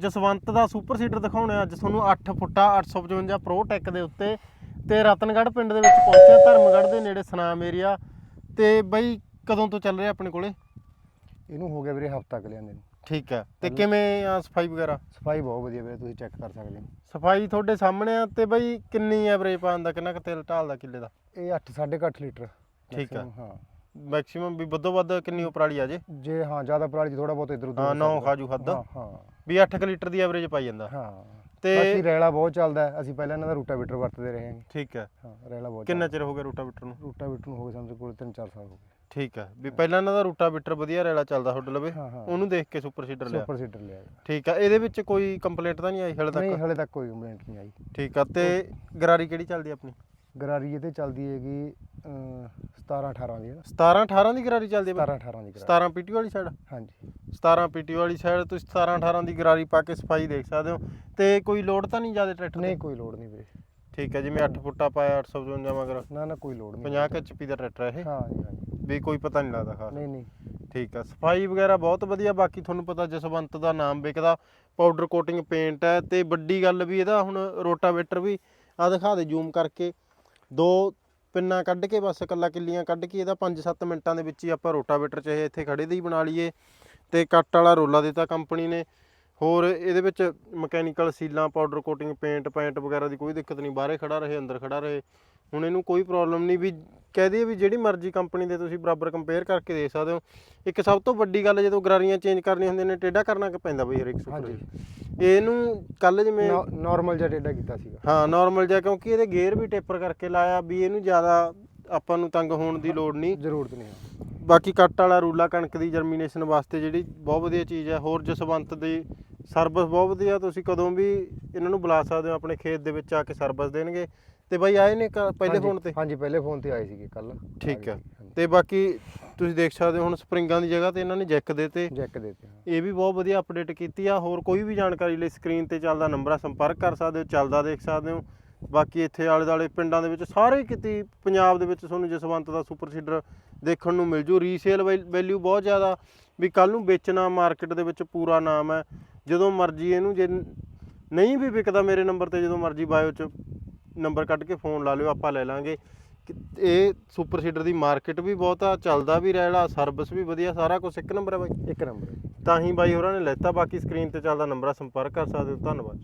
ਜਸਵੰਤ ਦਾ super seeder ਦਿਖਾਉਣੇ ਅੱਜ। ਤੁਹਾਨੂੰ 8 ਫੁੱਟਾ 855 ਪ੍ਰੋ ਟੈਕ ਦੇ ਉੱਤੇ ਤੇ ਰਤਨਗੜ੍ਹ ਪਿੰਡ ਦੇ ਵਿੱਚ ਪਹੁੰਚਿਆ ਧਰਮਗੜ੍ਹ ਦੇ ਨੇੜੇ ਸਨਾਮ ਏਰੀਆ ਤੇ ਬਈ ਕਦੋਂ ਤੋਂ ਚੱਲ ਰਿਹਾ ਆਪਣੇ ਕੋਲੇ? ਇਹਨੂੰ ਹੋ ਗਿਆ ਵੀਰੇ ਹਫਤਾ ਕੁ ਲਿਆਂਦੇ ਨੂੰ। ਠੀਕ ਹੈ। ਤੇ ਕਿਵੇਂ ਆ ਸਫ਼ਾਈ ਵਗੈਰਾ? ਸਫ਼ਾਈ ਬਹੁਤ ਵਧੀਆ ਵੀਰੇ ਤੁਸੀਂ ਚੈੱਕ ਕਰ ਸਕਦੇ ਹੋ। ਸਫ਼ਾਈ ਤੁਹਾਡੇ ਸਾਹਮਣੇ ਆ ਤੇ ਬਈ ਕਿੰਨੀ ਐਵਰੇਜ ਪਾਉਂਦਾ ਕਿੰਨਾ ਕੁ ਤੇਲ ਢਾਲਦਾ ਕਿੱਲੇ ਦਾ? ਇਹ 8 8.5 ਲੀਟਰ ਠੀਕ maximum, ਹਾਂ। ਮੈਕਸਿਮਮ ਵੀ ਵੱਧੋ ਵੱਧ ਕਿੰਨੀ ਉਪਰਾਲੀ ਆ ਜੇ? ਜੇ ਹਾਂ ਜ਼ਿਆਦਾ ਪਰਾਲੀ ਥੋੜਾ ਬਹੁਤ ਇਧਰ ਉਧਰ ਹਾਂ 9 ਖਾਜੂ ਹੱਦ। ਹਾਂ ਹਾਂ। ਵੀ 8 ਲੀਟਰ ਦੀ ਐਵਰੇਜ ਪਾਈ ਜਾਂਦਾ। ਹਾਂ। ਤੇ- ਬਾਕੀ ਰੈਲਾ ਬਹੁਤ ਚੱਲਦਾ ਹੈ। ਅਸੀਂ ਪਹਿਲਾਂ ਇਹਨਾਂ ਦਾ ਰੂਟਾਵੀਟਰ ਵਰਤਦੇ ਰਹੇ ਹਾਂ ਠੀਕ ਹੈ। ਹਾਂ ਰੈਲਾ ਬਹੁਤ ਕਿੰਨਾ ਚਿਰ ਹੋ ਗਿਆ ਰੂਟਾਵੀਟਰ ਨੂੰ? ਰੂਟਾਵੀਟਰ ਨੂੰ ਹੋ ਗਏ ਸਮਝ ਕੋਲ 3-4 ਸਾਲ ਹੋ ਗਏ। ਠੀਕ ਹੈ। ਵੀ ਪਹਿਲਾਂ ਇਹਨਾਂ ਦਾ ਰੂਟਾਵੀਟਰ ਵਧੀਆ ਰੈਲਾ ਚੱਲਦਾ ਤੁਹਾਡੇ ਲਵੇ। ਹਾਂ ਹਾਂ। ਉਹਨੂੰ ਦੇਖ ਕੇ ਸੁਪਰ ਸੀਡਰ ਲਿਆ। ਸੁਪਰ ਸੀਡਰ ਲਿਆ। ਠੀਕ ਆ ਇਹਦੇ ਵਿੱਚ ਕੋਈ ਕੰਪਲੇਂਟ ਤਾਂ ਨਹੀਂ ਆਈ ਹਲੇ ਨਹੀਂ ਤੱਕ ਹਲੇ ਤੱਕ ਕੋਈ ਕੰਪਲੇਂਟ ਨਹੀਂ ਆਈ। ਠੀਕ ਆ ਤੇ ਗਰਾਰੀ ਕਿਹੜੀ ਚੱਲਦੀ ਆ ਆਪਣੀ? ਗਰਾਰੀ ਇਹਦੇ ਚੱਲਦੀ ਹੈਗੀ 17 18 ਦੀ ਹੈ। 17 18 ਦੀ ਗਰਾਰੀ ਚੱਲਦੀ ਆ 17 18 ਦੀ ਗਰਾਰੀ। 17 ਪੀਟੀ ਵਾਲੀ ਸਾਈਡ ਹਾਂਜੀ। 17 ਪੀਟੀ ਵਾਲੀ ਸਾਈਡ ਤੁਸੀਂ 17 18 ਦੀ ਗਰਾਰੀ ਪਾ ਕੇ ਸਫ਼ਾਈ ਦੇਖ ਸਕਦੇ ਹੋ। ਤੇ ਕੋਈ ਲੋਡ ਤਾਂ ਨਹੀਂ ਜ਼ਿਆਦਾ ਟਰੈਕਟਰ ਨਹੀਂ ਕੋਈ ਲੋੜ ਨਹੀਂ ਵੀਰੇ। ਠੀਕ ਹੈ ਜਿਵੇਂ 8 ਫੁੱਟਾ ਪਾਇਆ 855 ਮਗਰ। ਨਾ ਨਾ ਕੋਈ ਲੋੜ ਨਹੀਂ। 50 ਐਚਪੀ ਦਾ ਟਰੈਕਟਰ ਹੈ ਇਹ? ਹਾਂ ਜੀ ਹਾਂ ਵੀ ਕੋਈ ਪਤਾ ਨਹੀਂ ਲੱਗਦਾ ਖਾਸ। ਨਹੀਂ ਨਹੀਂ। ਠੀਕ ਆ ਸਫ਼ਾਈ ਵਗੈਰਾ ਬਹੁਤ ਵਧੀਆ ਬਾਕੀ ਤੁਹਾਨੂੰ ਪਤਾ ਜਸਵੰਤ ਦਾ ਨਾਮ ਵਿਕਦਾ ਪਾਊਡਰ ਕੋਟਿੰਗ ਪੇਂਟ ਹੈ। ਤੇ ਵੱਡੀ ਗੱਲ ਵੀ ਇਹਦਾ ਹੁਣ ਰੋਟਾਵੇਟਰ ਵੀ ਆ ਦਿਖਾ ਦੇ ਜ਼ੂਮ ਕਰਕੇ। ਦੋ ਪਿੰਨਾ ਕੱਢ ਕੇ ਬਸ ਇਕੱਲਾ ਕਿੱਲੀਆਂ ਕੱਢ ਕੇ ਇਹਦਾ 5-7 ਮਿੰਟਾਂ ਦੇ ਵਿੱਚ ਹੀ ਆਪਾਂ ਰੋਟਾਵੇਟਰ ਚਾਹੇ ਇੱਥੇ ਖੜੇ ਦੇ ਹੀ ਬਣਾ ਲਈਏ ਤੇ ਕੱਟ ਵਾਲਾ ਰੋਲਾ ਦਿੱਤਾ ਕੰਪਨੀ ਨੇ। ਹੋਰ ਇਹਦੇ ਵਿੱਚ ਮਕੈਨੀਕਲ ਸੀਲਾਂ ਪਾਊਡਰ ਕੋਟਿੰਗ ਪੇਂਟ ਪੈਂਟ ਵਗੈਰਾ ਦੀ ਕੋਈ ਦਿੱਕਤ ਨਹੀਂ। ਬਾਹਰੇ ਖੜਾ ਰਹੇ, ਅੰਦਰ ਖੜਾ ਰਹੇ। ਹੁਣ ਇਹਨੂੰ ਕੋਈ ਪ੍ਰੋਬਲਮ ਨਹੀਂ ਵੀ ਕਹਿ ਦਈਏ ਵੀ ਜਿਹੜੀ ਮਰਜ਼ੀ ਕੰਪਨੀ ਦੇ ਤੁਸੀਂ ਬਰਾਬਰ ਕੰਪੇਅਰ ਕਰਕੇ ਦੇਖ ਸਕਦੇ ਹੋ। ਇੱਕ ਸਭ ਤੋਂ ਵੱਡੀ ਗੱਲ ਜਦੋਂ ਗਰਾਰੀਆਂ ਚੇਂਜ ਕਰਨੀਆਂ ਹੁੰਦੀਆਂ ਨੇ ਟੇਢਾ ਕਰਨਾ ਕਿ ਪੈਂਦਾ ਬਈ ਹਰ ਇੱਕ ਸੁਪਰ ਇਹਨੂੰ ਕੱਲ ਜਿਵੇਂ ਨਾਰਮਲ ਜਿਹਾ ਟੇਡਾ ਕੀਤਾ ਸੀਗਾ। ਹਾਂ ਨਾਰਮਲ ਜਿਹਾ ਕਿਉਂਕਿ ਇਹਦੇ ਗੇਅਰ ਵੀ ਟੇਪਰ ਕਰਕੇ ਲਾਇਆ ਵੀ ਇਹਨੂੰ ਜ਼ਿਆਦਾ ਆਪਾਂ ਨੂੰ ਤੰਗ ਹੋਣ ਦੀ ਲੋੜ ਨਹੀਂ। ਜ਼ਰੂਰਤ ਨਹੀਂ। ਬਾਕੀ ਕੱਟ ਵਾਲਾ ਰੂਲਾ ਕਣਕ ਦੀ ਜਰਮੀਨੇਸ਼ਨ ਵਾਸਤੇ ਜਿਹੜੀ ਬਹੁਤ ਵਧੀਆ ਚੀਜ਼ ਹੈ ਹੋਰ ਜਸਵੰਤ ਦੀ ਸਰਵਿਸ ਬਹੁਤ ਵਧੀਆ ਤੁਸੀਂ ਕਦੋਂ ਵੀ ਇਹਨਾਂ ਨੂੰ ਬੁਲਾ ਸਕਦੇ ਹੋ ਆਪਣੇ ਖੇਤ ਦੇ ਵਿੱਚ ਆ ਕੇ ਸਰਵਿਸ ਦੇਣਗੇ। ਤੇ ਬਾਈ ਆਏ ਨੇ ਪਹਿਲੇ ਹਾਂਜੀ, ਫੋਨ ਤੇ? ਹਾਂਜੀ ਪਹਿਲੇ ਫੋਨ ਤੇ ਆਏ ਸੀਗੇ ਕੱਲ ਠੀਕ ਹੈ ਤੇ ਬਾਕੀ ਤੁਸੀਂ ਦੇਖ ਸਕਦੇ ਹੋ ਹੁਣ ਸਪਰਿੰਗਾਂ ਦੀ ਜਗ੍ਹਾ ਤੇ ਇਹਨਾਂ ਨੇ ਜੈਕ ਦੇਤੇ ਜੈਕ ਦੇਤੇ ਇਹ ਵੀ ਬਹੁਤ ਵਧੀਆ ਅਪਡੇਟ ਕੀਤੀ ਆ। ਹੋਰ ਕੋਈ ਵੀ ਜਾਣਕਾਰੀ ਲਈ ਸਕਰੀਨ ਤੇ ਚੱਲਦਾ ਨੰਬਰ ਆ ਸੰਪਰਕ ਕਰ ਸਕਦੇ ਹੋ ਚੱਲਦਾ ਦੇਖ ਸਕਦੇ ਹੋ। ਬਾਕੀ ਇੱਥੇ ਆਲੇ ਦਾਲੇ ਪਿੰਡਾਂ ਦੇ ਵਿੱਚ ਸਾਰੇ ਕਿਤੇ ਪੰਜਾਬ ਦੇ ਵਿੱਚ ਤੁਹਾਨੂੰ ਜਸਵੰਤ ਦਾ ਸੁਪਰ ਸੀਡਰ ਦੇਖਣ ਨੂੰ ਮਿਲ ਜੂ। ਰੀਸੇਲ ਵੈਲਿਊ ਬਹੁਤ ਜ਼ਿਆਦਾ। ਵੀ ਕੱਲ ਨੂੰ ਵੇਚਣਾ ਮਾਰਕੀਟ ਦੇ ਵਿੱਚ ਪੂਰਾ ਨਾਮ ਹੈ। ਜਦੋਂ ਮਰਜ਼ੀ ਇਹਨੂੰ ਜੇ ਨਹੀਂ ਵੀ ਵਿਕਦਾ ਮੇਰੇ ਨੰਬਰ ਤੇ ਜਦੋਂ ਮਰਜ਼ੀ ਬਾਇਓ 'ਚ। ਨੰਬਰ ਕੱਢ ਕੇ ਫੋਨ ਲਾ ਲਿਓ ਆਪਾਂ ਲੈ ਲਾਂਗੇ। ਇਹ ਸੁਪਰ ਸੀਡਰ ਦੀ ਮਾਰਕੀਟ ਵੀ ਬਹੁਤ ਆ ਚੱਲਦਾ ਵੀ ਰਹਿਲਾ ਸਰਵਿਸ ਵੀ ਵਧੀਆ ਸਾਰਾ ਕੁਝ ਇੱਕ ਨੰਬਰ ਹੈ ਬਾਈ? ਇੱਕ ਨੰਬਰ। ਤਾਂ ਹੀ ਬਾਈ ਹੋਰਾਂ ਨੇ ਲੈਤਾ ਬਾਕੀ ਸਕਰੀਨ ਤੇ ਚੱਲਦਾ ਨੰਬਰ ਆ ਸੰਪਰਕ ਕਰ ਸਕਦੇ ਹੋ। ਧੰਨਵਾਦ